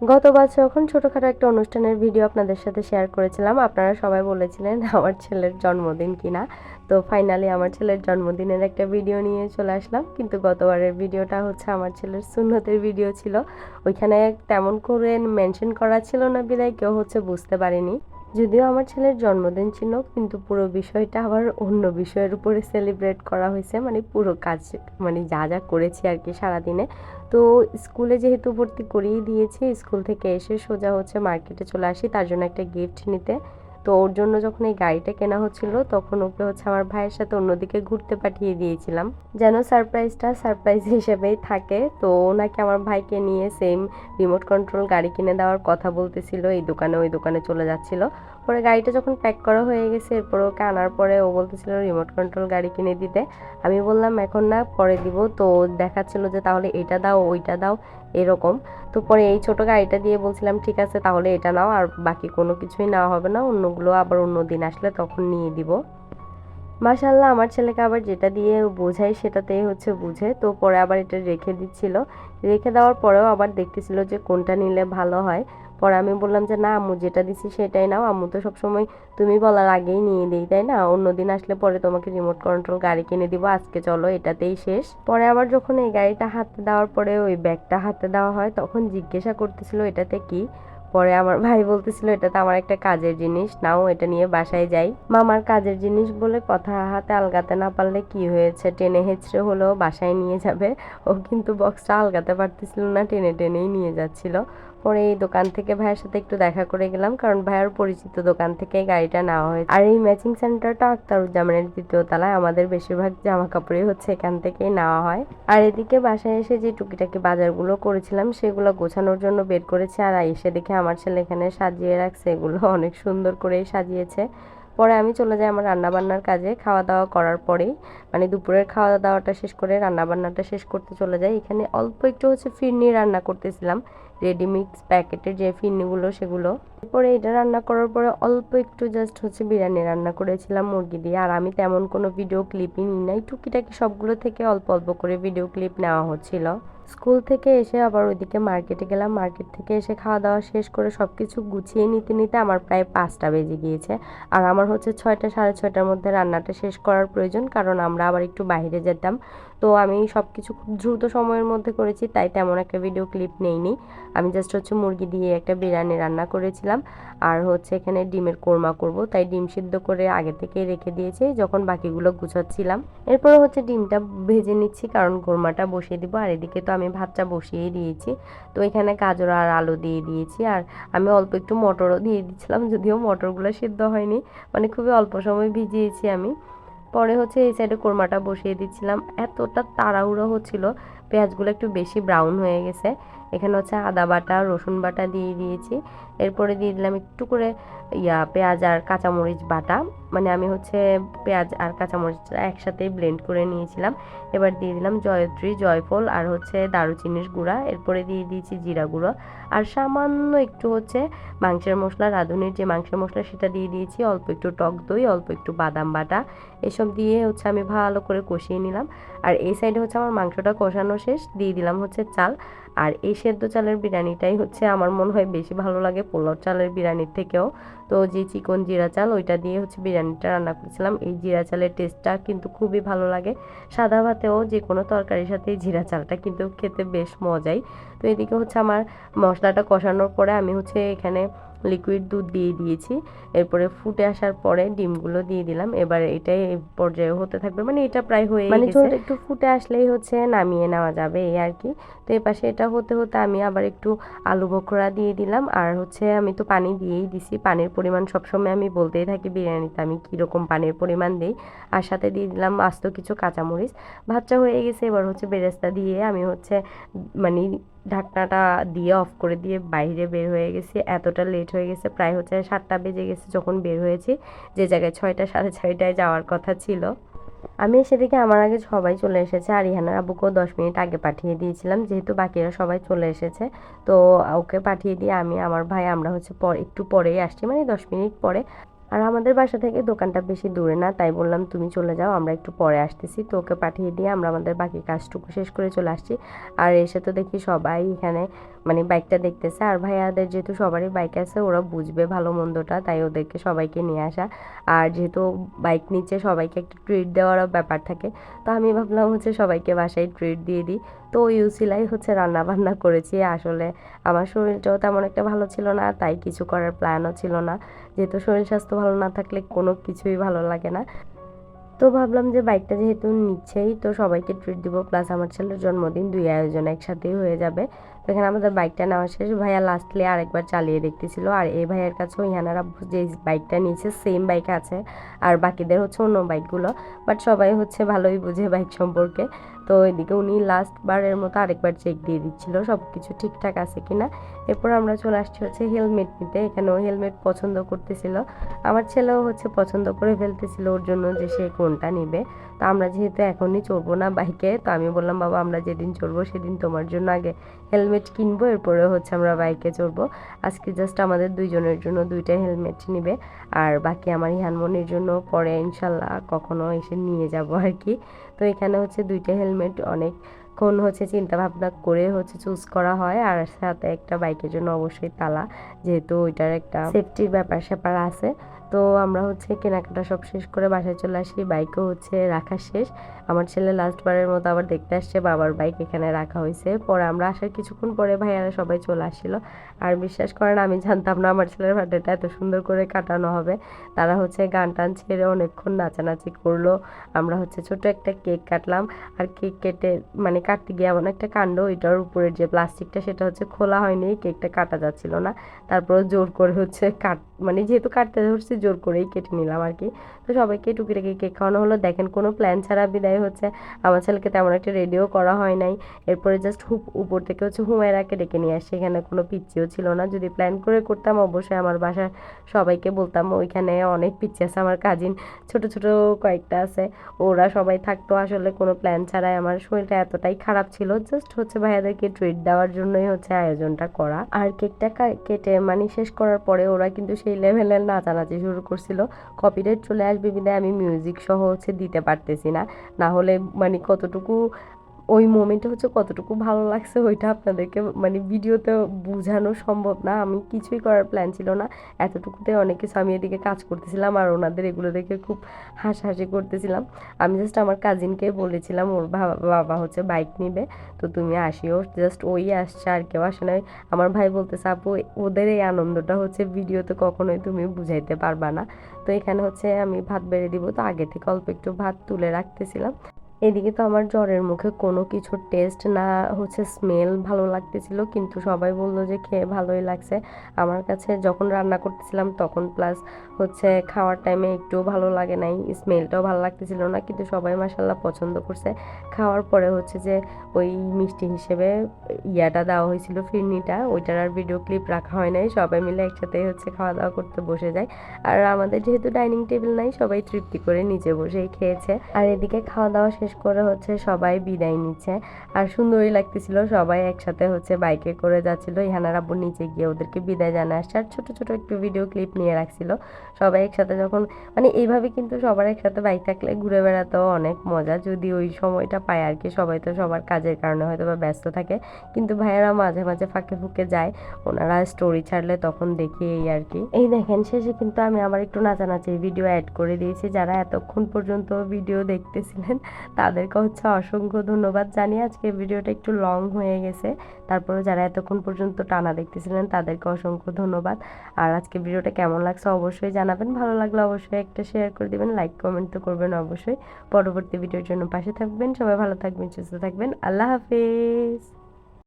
গতবার যখন ছোটোখাটো একটা অনুষ্ঠানের ভিডিও আপনাদের সাথে শেয়ার করেছিলাম, আপনারা সবাই বলেছিলেন, আমার ছেলের জন্মদিন কিনা তো ফাইনালি আমার ছেলের জন্মদিনের একটা ভিডিও নিয়ে চলে আসলাম। কিন্তু গতবারের ভিডিওটা হচ্ছে আমার ছেলের সুন্নতের ভিডিও ছিল। ওইখানে তেমন করে মেনশন করা ছিল না বিদায়, কেউ হচ্ছে বুঝতে পারেনি। যদিও আমার ছেলের জন্মদিন ছিল, কিন্তু পুরো বিষয়টা আবার অন্য বিষয়ের উপরে সেলিব্রেট করা হয়েছে মানে পুরো কাজ মানে যা যা করেছি আর কি সারাদিনে। তো স্কুলে যেহেতু ভর্তি করিয়ে দিয়েছি, স্কুল থেকে এসে সোজা হচ্ছে মার্কেটে চলে আসি, তার জন্য একটা গিফট নিতে। তো ওর জন্য যখন এই গাড়িটা কেনা হচ্ছিল, তখন ওকে হচ্ছে আমার ভাইয়ের সাথে অন্যদিকে ঘুরতে পাঠিয়ে দিয়েছিলাম। যেন সারপ্রাইজটা সারপ্রাইজ হিসেবেই থাকে। তো ওনাকে আমার ভাইকে নিয়ে সেম রিমোট কন্ট্রোল গাড়ি কিনে দেওয়ার কথা বলতেছিল, এই দোকানে ওই দোকানে চলে যাচ্ছিল। পরে গাড়িটা যখন প্যাক করা হয়ে গেছে, এরপর ওকে আনার পরে ও বলতেছিল রিমোট কন্ট্রোল গাড়ি কিনে দিতে। আমি বললাম, এখন না, পরে দিব। তো দেখাচ্ছিল যে, তাহলে এটা দাও, ওইটা দাও। এরকম। তো পরে এই ছোট গাড়িটা দিয়ে বলছিলাম, ঠিক আছে, তাহলে এটা নাও, আর বাকি কোনো কিছুই নেওয়া হবে না, অন্যগুলো আবার অন্য দিন আসলে তখন নিয়ে দিব। মাশাল্লাহ আমার ছেলেকে আবার যেটা দিয়ে বোঝাই সেটাতেই হচ্ছে বুঝে। তো পরে আবার এটা রেখে দিচ্ছিল। রেখে দেওয়ার পরেও আবার দেখতেছিল যে কোনটা নিলে ভালো হয়। পরে আমি বললাম যে, না আম্মু, যেটা দিছি সেটাই নাও। আম্মু তো সবসময় তুমি বলার আগেই নিয়ে দিই তাই না? অন্যদিন আসলে পরে তোমাকে রিমোট কন্ট্রোল গাড়ি কিনে দিব। আজকে চলো, এটাতেই শেষ। পরে আবার যখন এই গাড়িটা হাতে দেওয়ার পরে ওই ব্যাগটা হাতে দেওয়া হয়, তখন জিজ্ঞাসা করতেছিল, এটাতে কি? পরে আমার ভাই বলতেছিল এটা তো আমার একটা কাজের জিনিস, নাও এটা নিয়ে বাসায় যাই। মামার কাজের জিনিস বলে কথা হাতে আলগাতে না পারলে কি হয়েছে? টেনে হেঁচড়ে হলেও বাসায় নিয়ে যাবে। ও কিন্তু বক্সটা আলগাতে পারতেছিল না, টেনে টেনেই নিয়ে যাচ্ছিল। পরে এই দোকান থেকে ভাইয়ের সাথে একটু দেখা করে গেলাম, কারণ ভাইয়ের পরিচিত দোকান থেকে গাড়িটা নেওয়া হয়েছে। আর এই ম্যাচিং সেন্টারটা আক্তারুজ্জামানের দ্বিতীয় তলায়, আমাদের বেশিরভাগ জামা কাপড়ই হচ্ছে এখান থেকেই নেওয়া হয়। আর এদিকে বাসায় এসে যে টুকিটাকি বাজারগুলো করেছিলাম, সেগুলো গোছানোর জন্য বের করেছে, আর এসে দেখে আমার ছেলে এখানে সাজিয়ে রাখছে, এগুলো অনেক সুন্দর করেই সাজিয়েছে। পরে আমি চলে যাই আমার রান্নাবান্নার কাজে। খাওয়া দাওয়া করার পরেই মানে দুপুরের খাওয়া দাওয়াটা শেষ করে রান্নাবান্নাটা শেষ করতে চলে যাই। এখানে অল্প একটু হচ্ছে ফিরনি রান্না করতেছিলাম। রেডিমিক্স প্যাকেটের যে ফিরনিগুলো, সেগুলো। এরপরে এটা রান্না করার পরে অল্প একটু জাস্ট হচ্ছে বিরিয়ানি রান্না করেছিলাম, মুরগি দিয়ে। আর আমি তেমন কোনো ভিডিও ক্লিপই নিই নাই। টুকিটাকি সবগুলো থেকে অল্প অল্প করে ভিডিও ক্লিপ নেওয়া হচ্ছিল। স্কুল থেকে এসে আবার ওইদিকে মার্কেটে গেলাম। মার্কেট থেকে এসে খাওয়া দাওয়া শেষ করে সব কিছু গুছিয়ে নিতে নিতে আমার প্রায় পাঁচটা বেজে গিয়েছে। আর আমার হচ্ছে ছয়টা, সাড়ে ছয়টার মধ্যে রান্নাটা শেষ করার প্রয়োজন, কারণ আমরা আবার একটু বাইরে যেতাম। তো আমি সব কিছু খুব দ্রুত সময়ের মধ্যে করেছি, তাই তেমন একটা ভিডিও ক্লিপ নেইনি। আমি জাস্ট হচ্ছে মুরগি দিয়ে একটা বিরিয়ানি রান্না করেছিলাম, আর হচ্ছে এখানে ডিমের কোরমা করব। তাই ডিম সিদ্ধ করে আগে থেকে রেখে দিয়েছি, যখন বাকিগুলো গুছাচ্ছিলাম। এরপরে হচ্ছে ডিমটা ভেজে নিচ্ছি, কারণ কোরমাটা বসিয়ে দিব, আর এদিকে তো আমি ভাতটা বসিয়েই দিয়েছি। তো এখানে গাজর আর আলু দিয়ে দিয়েছি, আর আমি অল্প একটু মটরও দিয়ে দিয়েছিলাম, যদিও মটরগুলো সিদ্ধ হয়নি। মানে খুবই অল্প সময় ভিজিয়েছি আমি। পরে হচ্ছে এই সাইডে কোরমাটা বসিয়ে দিচ্ছিলাম। এতটা তাড়াহুড়ো হচ্ছিল, পেঁয়াজগুলো একটু বেশি ব্রাউন হয়ে গেছে। এখানে হচ্ছে আদা বাটা, রসুন বাটা দিয়ে দিয়েছি। এরপরে দিয়ে দিলাম একটু করে ইয়া পেঁয়াজ আর কাঁচামরিচ বাটা। মানে আমি হচ্ছে পেঁয়াজ আর কাঁচামরিচটা একসাথে ব্লেন্ড করে নিয়েছিলাম। এবার দিয়ে দিলাম জয়ত্রী, জয়ফল আর হচ্ছে দারুচিনির গুঁড়া। এরপরে দিয়ে দিয়েছি জিরা গুঁড়ো। আর সামান্য একটু হচ্ছে মাংসের মশলা, রাঁধুনির যে মাংসের মশলা সেটা দিয়ে দিয়েছি। অল্প একটু টক দই, অল্প একটু বাদাম বাটা। এসব দিয়ে হচ্ছে আমি ভালো করে কষিয়ে নিলাম। আর এই সাইডে হচ্ছে আমার মাংসটা কষানো শেষ। দিয়ে দিলাম হচ্ছে চাল। আর এই সেদ্ধ চালের বিরিয়ানিটাই হচ্ছে আমার মনে হয় বেশি ভালো লাগে, পোলাও চালের বিরিয়ানির থেকেও। তো যে চিকন জিরা চাল, ওইটা দিয়ে হচ্ছে বিরিয়ানিটা রান্না করেছিলাম। এই জিরা চালের টেস্টটা কিন্তু খুবই ভালো লাগে। সাদা ভাতেও যে কোনো তরকারির সাথে এই জিরা চালটা কিন্তু খেতে বেশ মজাই। তো এদিকে হচ্ছে আমার মশলাটা কষানোর পরে আমি হচ্ছে এখানে লিকুইড দুধ দিয়ে দিয়েছি। এরপরে ফুটে আসার পরে ডিমগুলো দিয়ে দিলাম। এবার এটাই পর্যায়ে হতে থাকবে। মানে এটা প্রায় হয়ে মানে ঝোলটা একটু ফুটে আসলেই হচ্ছে নামিয়ে নেওয়া যাবে এই আর কি। তো এই পাশে এটা হতে হতে আমি আবার একটু আলু বখরা দিয়ে দিলাম। আর হচ্ছে আমি তো পানি দিয়েই দিছি। পানির পরিমাণ সবসময় আমি বলতেই থাকি বিরিয়ানিতে আমি কীরকম পানির পরিমাণ দিই। আর সাথে দিয়ে দিলাম আস্ত কিছু কাঁচামরিচ। ভাতটা হয়ে গেছে। এবার হচ্ছে বেরেস্তা দিয়ে আমি হচ্ছে মানে ঢাকনাটা দিয়ে অফ করে দিয়ে বাইরে বের হয়ে গেছি। এতটা লেট হয়ে গেছে, প্রায় হচ্ছে সাতটা বেজে গেছে যখন বের হয়েছি। যে জায়গায় ছয়টা, সাড়ে ছয়টায় যাওয়ার কথা ছিল। আমি এসে দেখে আমার আগে সবাই চলে এসেছে। আর ইহানার আব্বুকেও দশ মিনিট আগে পাঠিয়ে দিয়েছিলাম। যেহেতু বাকিরা সবাই চলে এসেছে, তো ওকে পাঠিয়ে দিয়ে আমি, আমার ভাই, আমরা হচ্ছে পর, একটু পরেই আসছি। মানে দশ মিনিট পরে আর আমাদের বাসা থেকে দোকানটা বেশি দূরে না, তাই বললাম তুমি চলে যাও, আমরা একটু পরে আসতেছি, তো ওকে পাঠিয়ে দিয়ে আমরা আমাদের বাকি কাজটুকু শেষ করে চলে আসছি। আর এসে তো দেখি সবাই এখানে মানে বাইকটা দেখতেছে, আর ভাইয়াদের যেহেতু সবারই বাইক আছে, ওরা বুঝবে ভালো মন্দটা, তাই ওদেরকে সবাইকে নিয়ে আসা। আর যেহেতু বাইক নিচে সবাইকে একটা ট্রিট দেওয়ারও ব্যাপার থাকে, তো আমি ভাবলাম হচ্ছে সবাইকে বাসায় ট্রিট দিয়ে দিই। তো ওই উসিলাই হচ্ছে রান্না বান্না করেছি, আসলে আমার শরীরটাও তেমন একটা ভালো ছিল না, তাই কিছু করার প্ল্যানও ছিল না। যেহেতু শরীর স্বাস্থ্য ভালো না থাকলে কোনো কিছুই ভালো লাগে না। তো ভাবলাম যে বাইকটা যেহেতু নিচ্ছেই, তো সবাইকে ট্রিট দিব প্লাস আমার ছেলের জন্মদিন, দুই আয়োজন একসাথেই হয়ে যাবে। এখানে আমাদের বাইকটা নেওয়া শেষ। ভাইয়া লাস্টলি আরেকবার চালিয়ে দেখতেছিল। আর এই ভাইয়ের কাছেও ইহানারা যে বাইকটা নিয়েছে সেম বাইক আছে। আর বাকিদের হচ্ছে অন্য বাইকগুলো। বাট সবাই হচ্ছে ভালোই বুঝে বাইক সম্পর্কে। তো এদিকে উনি লাস্ট বারের মতো আরেকবার চেক দিয়ে দিচ্ছিল সব কিছু ঠিকঠাক আছে কিনা। এরপর আমরা চলে আসছি হচ্ছে হেলমেট নিতে। এখানে ও হেলমেট পছন্দ করতেছিল। আমার ছেলেও হচ্ছে পছন্দ করে ফেলতেছিল ওর জন্য যে সে কোনটা নিবে। তো আমরা যেহেতু এখনই চড়বো না বাইকে তো আমি বললাম, বাবা, আমরা যেদিন চড়বো সেদিন তোমার জন্য আগে হেলমেট কিনবো, এরপরে হচ্ছে আমরা বাইকে চড়বো। আজকে জাস্ট আমাদের দুইজনের জন্য দুইটা হেলমেট নিবে, আর বাকি আমার ইহানমনির জন্য পরে ইনশাল্লাহ কখনো এসে নিয়ে যাব আর কি। তো এখানে হচ্ছে দুইটা হেলমেট অনেকক্ষণ হচ্ছে চিন্তা ভাবনা করে হচ্ছে চুজ করা হয়, আর সাথে একটা বাইকের জন্য অবশ্যই তালা, যেহেতু ওইটার একটা সেফটির ব্যাপার স্যাপার আছে। তো আমরা হচ্ছে কেনাকাটা সব শেষ করে বাসায় চলে আসি। বাইকও হচ্ছে রাখা শেষ। আমার ছেলে লাস্ট বারের মতো আবার দেখতে আসছে, বাবার বাইক এখানে রাখা হয়েছে। পরে আমরা আসার কিছুক্ষণ পরে ভাইয়ারা সবাই চলে আসছিল। আর বিশ্বাস করেন, আমি জানতাম না আমার ছেলের বার্থডেটা এত সুন্দর করে কাটানো হবে। তারা হচ্ছে গান টান ছেড়ে অনেকক্ষণ নাচানাচি করল। আমরা হচ্ছে ছোট একটা কেক কাটলাম। আর কেক কেটে মানে কাটতে গিয়ে এমন একটা কাণ্ড, ওইটার উপরের যে প্লাস্টিকটা, সেটা হচ্ছে খোলা হয়নি কেকটা কাটা যাচ্ছিল না। তারপর জোর করে হচ্ছে কাট মানে যেহেতু কাটতে ধরছি, জোর করেই কেটে নিলাম আর কি। তো সবাইকে টুকিটাকি কেক খাওয়ানো হলো। দেখেন, কোনো প্ল্যান ছাড়া বিদায় হচ্ছে। আমার ছেলেকে তেমন একটা রেডিও করা হয় নাই। এরপরে জাস্ট হুপ, উপর থেকে হচ্ছে হুমায়রাকে ডেকে নিয়ে আসে। এখানে কোনো পিচ্ছিও ছিল না। যদি প্ল্যান করে করতাম, অবশ্যই আমার বাসায় সবাইকে বলতাম, ওইখানে অনেক পিচ্ছি আছে, আমার কাজিন ছোট ছোট কয়েকটা আছে। ওরা সবাই থাকতো, আসলে কোনো প্ল্যান ছাড়াই আমার শরীরটা এতটাই খারাপ ছিল। জাস্ট হচ্ছে ভাইয়াদেরকে ট্রিট দেওয়ার জন্যই হচ্ছে আয়োজনটা করা। আর কেকটা কেটে মানে শেষ করার পরে ওরা কিন্তু সেই লেভেলের নাচানাচি শুরু করছিল। কপিরাইট চলে আসবে বিদায় আমি মিউজিক সহ হচ্ছে দিতে পারতেছি না। না হলে মানে কতটুকু ওই মোমেন্টে হচ্ছে কতটুকু ভালো লাগছে ওইটা আপনাদেরকে মানে ভিডিওতে বোঝানো সম্ভব না। আমি কিছুই করার প্ল্যান ছিল না। এতটুকুতে অনেক কিছু আমি এদিকে কাজ করতেছিলাম আর ওনাদের এগুলো দেখে খুব হাসাহাসি করতেছিলাম। আমি জাস্ট আমার কাজিনকে বলেছিলাম, ওর বাবা হচ্ছে বাইক নিবে, তো তুমি আসিও। জাস্ট ওই আসছে, আর কেউ আসে নাই। আমার ভাই বলতেছে, আপু, ওদের এই আনন্দটা হচ্ছে ভিডিওতে কখনোই তুমি বুঝাইতে পারবা না। তো এখানে হচ্ছে আমি ভাত বেড়ে দিব। তো আগে থেকে অল্প একটু ভাত তুলে রাখতেছিলাম। এদিকে তো আমার জ্বরের মুখে কোনো কিছুর টেস্ট না, হচ্ছে স্মেল ভালো লাগতেছিল, কিন্তু সবাই বলল যে খেয়ে ভালোই লাগছে। আমার কাছে যখন রান্না করতেছিলাম তখন প্লাস হচ্ছে খাওয়ার টাইমে একটুও ভালো লাগে নাই স্মেলটাও ভালো লাগতেছিল না, কিন্তু সবাই মাসাল্লাহ পছন্দ করছে। খাওয়ার পরে হচ্ছে যে ওই মিষ্টি হিসেবে ইয়াটা দেওয়া হয়েছিল ফিরনিটা, ওইটার আর ভিডিও ক্লিপ রাখা হয় নাই, সবাই মিলে একসাথে হচ্ছে খাওয়া দাওয়া করতে বসে যায়। আর আমাদের যেহেতু ডাইনিং টেবিল নাই, সবাই তৃপ্তি করে নিচে বসেই খেয়েছে। আর এদিকে খাওয়া দাওয়া শেষ করে হচ্ছে সবাই বিদায় নিচ্ছে। আর সুন্দরই লাগতেছিল, সবাই একসাথে হচ্ছে বাইকে করে যাচ্ছিল। ইহানার আব্বু নিচে গিয়ে ওদেরকে বিদায় জানা আসছে। আর ছোটো ছোটো একটু ভিডিও ক্লিপ নিয়ে রাখছিল। সবাই একসাথে যখন মানে এইভাবে কিন্তু সবার একসাথে বাইক থাকলে ঘুরে বেড়াতেও অনেক মজা। যদি ওই সময়টা পায় আর কি, সবাই তো সবার কাজের কারণে হয়তো বা ব্যস্ত থাকে। কিন্তু ভাইয়েরা মাঝে মাঝে ফাঁকে ফুঁকে যায়। ওনারা স্টোরি ছাড়লে তখন দেখি এই আর কি। এই দেখেন, শেষে কিন্তু আমি আবার একটু নাচানাচির ভিডিও অ্যাড করে দিয়েছি। যারা এতক্ষণ পর্যন্ত ভিডিও দেখতেছিলেন তাদেরকে হচ্ছে অসংখ্য ধন্যবাদ জানি আজকে ভিডিওটা একটু লং হয়ে গেছে। তারপরে যারা এতক্ষণ পর্যন্ত টানা দেখতেছিলেন, তাদেরকে অসংখ্য ধন্যবাদ। আর আজকে ভিডিওটা কেমন লাগছে অবশ্যই জানাবেন। ভালো লাগলে অবশ্যই একটা শেয়ার করে দেবেন লাইক কমেন্ট তো করবেন অবশ্যই। পরবর্তী ভিডিওর জন্য পাশে থাকবেন। সবাই ভালো থাকবেন, সুস্থ থাকবেন। আল্লাহ হাফিজ।